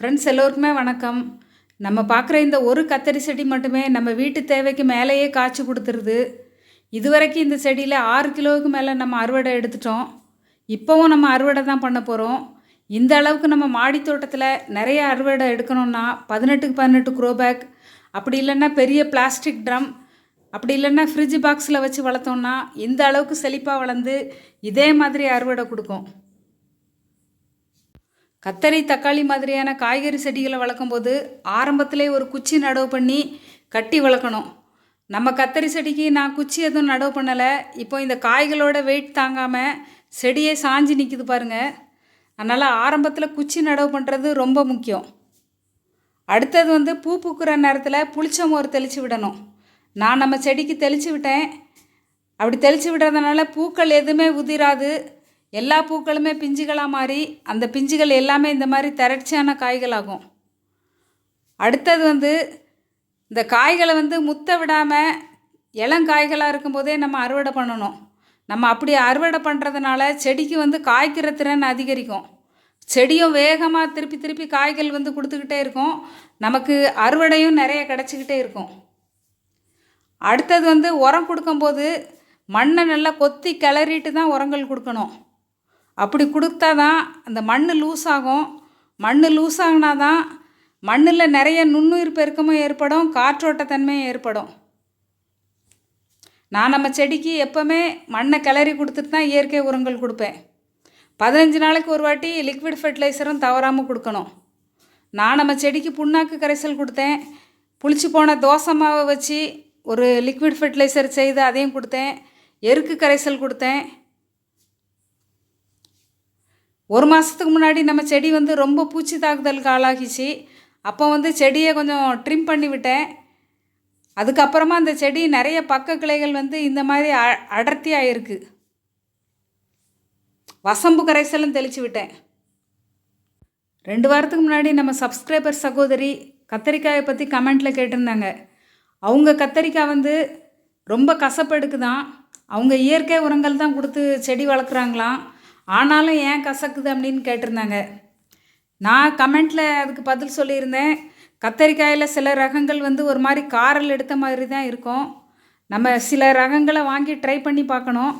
Friends எல்லோருக்குமே வணக்கம். நம்ம பார்க்குற இந்த ஒரு கத்தரி செடி மட்டுமே நம்ம வீட்டு தேவைக்கு மேலேயே காய்ச்சி கொடுத்துருது. இதுவரைக்கும் இந்த செடியில் ஆறு கிலோவுக்கு மேலே நம்ம அறுவடை எடுத்துட்டோம். இப்போவும் நம்ம அறுவடை தான் பண்ண போகிறோம் இந்த அளவுக்கு நம்ம மாடி தோட்டத்தில் நிறைய அறுவடை எடுக்கணும்னா பதினெட்டுக்கு பதினெட்டு க்ரோ பேக் அப்படி இல்லைன்னா பெரிய பிளாஸ்டிக் ட்ரம் அப்படி இல்லைன்னா ஃப்ரிட்ஜ் பாக்ஸில் வச்சு வளர்த்தோம்னா இந்த அளவுக்கு செழிப்பாக வளர்ந்து இதே மாதிரி அறுவடை கொடுக்கும். கத்தரி தக்காளி மாதிரியான காய்கறி செடிகளை வளர்க்கும்போது ஆரம்பத்திலே ஒரு குச்சி நடவு பண்ணி கட்டி வளர்க்கணும். நம்ம கத்தரி செடிக்கு நான் குச்சி எதுவும் நடவு பண்ணலை. இப்போ இந்த காய்களோட வெயிட் தாங்காமல் செடியே சாஞ்சு நிற்கிது பாருங்கள் அதனால் ஆரம்பத்தில் குச்சி நடவு பண்ணுறது ரொம்ப முக்கியம். அடுத்தது வந்து பூ பூக்கிற நேரத்தில் புளிச்ச மோர் தெளித்து விடணும். நான் நம்ம செடிக்கு தெளித்து விட்டேன். அப்படி தெளித்து விடுறதுனால பூக்கள் எதுவுமே உதிராது. எல்லா பூக்களுமே பிஞ்சுகளாக மாறி அந்த பிஞ்சுகள் எல்லாமே இந்த மாதிரி திரட்சியான காய்களாகும். அடுத்தது வந்து இந்த காய்களை வந்து முத்த விடாமல் இளங்காய்களாக இருக்கும்போதே நம்ம அறுவடை பண்ணணும். நம்ம அப்படி அறுவடை பண்ணுறதுனால செடிக்கு வந்து காய்க்கிற திறன் அதிகரிக்கும். செடியும் வேகமாக திருப்பி திருப்பி காய்கள் வந்து கொடுத்துக்கிட்டே இருக்கும். நமக்கு அறுவடையும் நிறைய கிடச்சிக்கிட்டே இருக்கும். அடுத்தது வந்து உரம் கொடுக்கும்போது மண்ணை நல்லா கொத்தி கிளறிட்டு தான் உரங்கள் கொடுக்கணும். அப்படி கொடுத்தா தான் அந்த மண் லூஸ் ஆகும் மண் லூஸ் ஆகினா தான் மண்ணில் நிறைய நுண்ணுயிர் பெருக்கமும் ஏற்படும் காற்றோட்டத்தன்மையும் ஏற்படும். நான் நம்ம செடிக்கு எப்போவுமே மண்ணை கிளறி கொடுத்துட்டு தான் இயற்கை உரங்கள் கொடுப்பேன். பதினஞ்சு நாளைக்கு ஒரு வாட்டி லிக்விட் ஃபெர்டிலைசரும் தவறாமல் கொடுக்கணும். நான் நம்ம செடிக்கு புண்ணாக்கு கரைசல் கொடுத்தேன். புளிச்சு போன தோசை மாவை வச்சு ஒரு லிக்விட் ஃபெர்டிலைசர் செய்து அதையும் கொடுத்தேன். எருக்கு கரைசல் கொடுத்தேன். ஒரு மாதத்துக்கு முன்னாடி நம்ம செடி வந்து ரொம்ப பூச்சி தாக்குதலுக்கு ஆளாகிச்சு. அப்போ வந்து செடியை கொஞ்சம் ட்ரிம் பண்ணி விட்டேன். அதுக்கப்புறமா அந்த செடி நிறைய பக்க கிளைகள் வந்து இந்த மாதிரி அ அடர்த்தியாக இருக்குது வசம்பு கரைசலும் தெளித்து விட்டேன். ரெண்டு வாரத்துக்கு முன்னாடி நம்ம சப்ஸ்கிரைபர் சகோதரி கத்தரிக்காயை பற்றி கமெண்ட்டில் கேட்டிருந்தாங்க. அவங்க கத்தரிக்காய் வந்து ரொம்ப கசப்பெடுக்கு தான் அவங்க இயற்கை உரங்கள் தான் கொடுத்து செடி வளர்க்குறாங்களாம். ஆனாலும் ஏன் கசக்குது அப்படின்னு கேட்டிருந்தாங்க. நான் கமெண்ட்டில் அதுக்கு பதில் சொல்லியிருந்தேன். கத்தரிக்காயில் சில ரகங்கள் வந்து ஒரு மாதிரி காரல் எடுத்த மாதிரி தான் இருக்கும். நம்ம சில ரகங்களை வாங்கி ட்ரை பண்ணி பார்க்கணும்.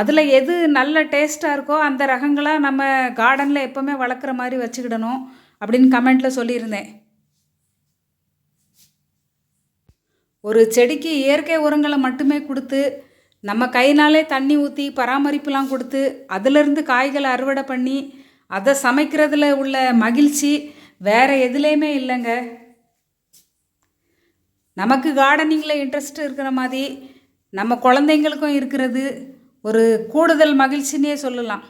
அதில் எது நல்ல டேஸ்ட்டாக இருக்கோ அந்த ரகங்களாக நம்ம கார்டனில் எப்போவுமே வளர்க்குற மாதிரி வச்சுக்கிடணும் அப்படின்னு கமெண்ட்டில் சொல்லியிருந்தேன். ஒரு செடிக்கு இயற்கை உரங்களை மட்டுமே கொடுத்து நம்ம கையினாலே தண்ணி ஊற்றி பராமரிப்புலாம் கொடுத்து அதிலிருந்து காய்களை அறுவடை பண்ணி அதை சமைக்கிறதுல உள்ள மகிழ்ச்சி வேறு எதுலேயுமே இல்லைங்க. நமக்கு கார்டனிங்கில் இன்ட்ரெஸ்ட் இருக்கிற மாதிரி நம்ம குழந்தைங்களுக்கும் இருக்கிறது ஒரு கூடுதல் மகிழ்ச்சின்னே சொல்லலாம்.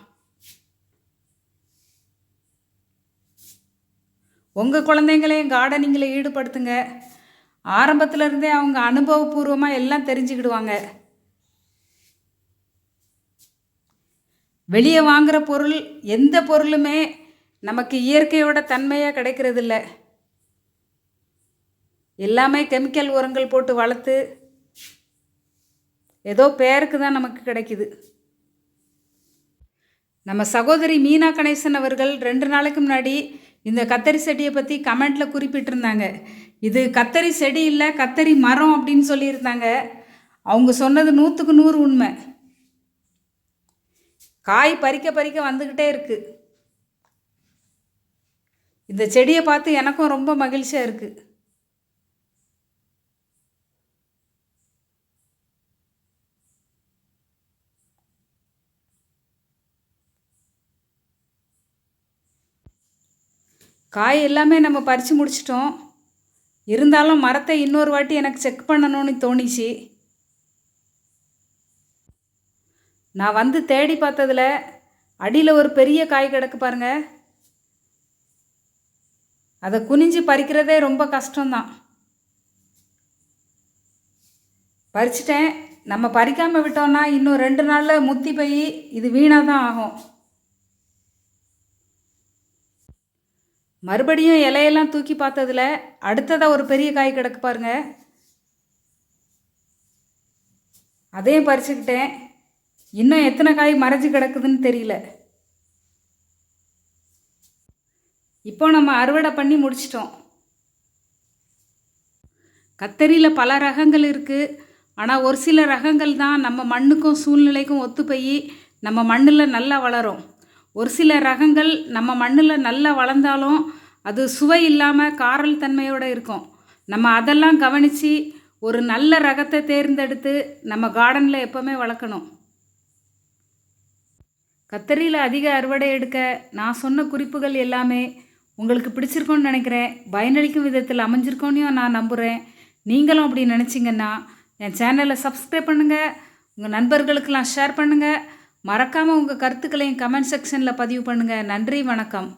உங்கள் குழந்தைங்களையும் கார்டனிங்கில் ஈடுபடுத்துங்க. ஆரம்பத்தில் இருந்தே அவங்க அனுபவபூர்வமாக எல்லாம் தெரிஞ்சுக்கிடுவாங்க. வெளியே வாங்குகிற பொருள் எந்த பொருளுமே நமக்கு இயற்கையோட தன்மையாக கிடைக்கிறதில்ல. எல்லாமே கெமிக்கல் உரங்கள் போட்டு வளர்த்து ஏதோ பேருக்கு தான் நமக்கு கிடைக்குது. நம்ம சகோதரி மீனா கணேசன் அவர்கள் ரெண்டு நாளைக்கு முன்னாடி இந்த கத்தரி செடியை பற்றி கமெண்ட்டில் குறிப்பிட்டிருந்தாங்க. இது கத்தரி செடி இல்லை கத்தரி மரம் அப்படின்னு சொல்லியிருந்தாங்க. அவங்க சொன்னது நூற்றுக்கு நூறு உண்மை. காய் பறிக்க பறிக்க வந்துக்கிட்டே இருக்குது இந்த செடியை பார்த்து எனக்கும் ரொம்ப மகிழ்ச்சியாக இருக்குது காய் எல்லாமே நம்ம பறித்து முடிச்சிட்டோம். இருந்தாலும் மரத்தை இன்னொரு வாட்டி எனக்கு செக் பண்ணணும்னு தோணிச்சு. நான் வந்து தேடி பார்த்ததில் அடியில் ஒரு பெரிய காய் கிடக்கு பாருங்க. அதை குனிஞ்சு பறிக்கிறதே ரொம்ப கஷ்டம்தான். பறிச்சிட்டேன். நம்ம பறிக்காமல் விட்டோம்னா இன்னும் ரெண்டு நாளில் முத்தி போய் இது வீணாக தான் ஆகும். மறுபடியும் இலையெல்லாம் தூக்கி பார்த்ததில் அடுத்ததாக ஒரு பெரிய காய் கிடக்கு பாருங்க. அதையும் பறிச்சுக்கிட்டேன். இன்னும் எத்தனை காய் மறைஞ்சு கிடக்குதுன்னு தெரியல. இப்போ நம்ம அறுவடை பண்ணி முடிச்சிட்டோம். கத்தரியில் பல ரகங்கள் இருக்குது ஆனால் ஒரு சில ரகங்கள் தான் நம்ம மண்ணுக்கும் சூழ்நிலைக்கும் ஒத்து போய் நம்ம மண்ணில் நல்லா வளரும். ஒரு சில ரகங்கள் நம்ம மண்ணில் நல்லா வளர்ந்தாலும் அது சுவை இல்லாமல் காரல் தன்மையோடு இருக்கும். நம்ம அதெல்லாம் கவனித்து ஒரு நல்ல ரகத்தை தேர்ந்தெடுத்து நம்ம கார்டனில் எப்போவுமே வளர்க்கணும். கத்தரியில் அதிக அறுவடை எடுக்க நான் சொன்ன குறிப்புகள் எல்லாமே உங்களுக்கு பிடிச்சிருக்கோன்னு நினைக்கிறேன். பயனளிக்கும் விதத்தில் அமைஞ்சிருக்கோன்னு நான் நம்புகிறேன் நீங்களும் அப்படி நினச்சிங்கன்னா என் சேனலை சப்ஸ்கிரைப் பண்ணுங்கள் உங்கள் நண்பர்களுக்கெல்லாம் ஷேர் பண்ணுங்கள் மறக்காமல் உங்கள் கருத்துக்களையும் கமெண்ட் செக்ஷனில் பதிவு பண்ணுங்கள் நன்றி வணக்கம்.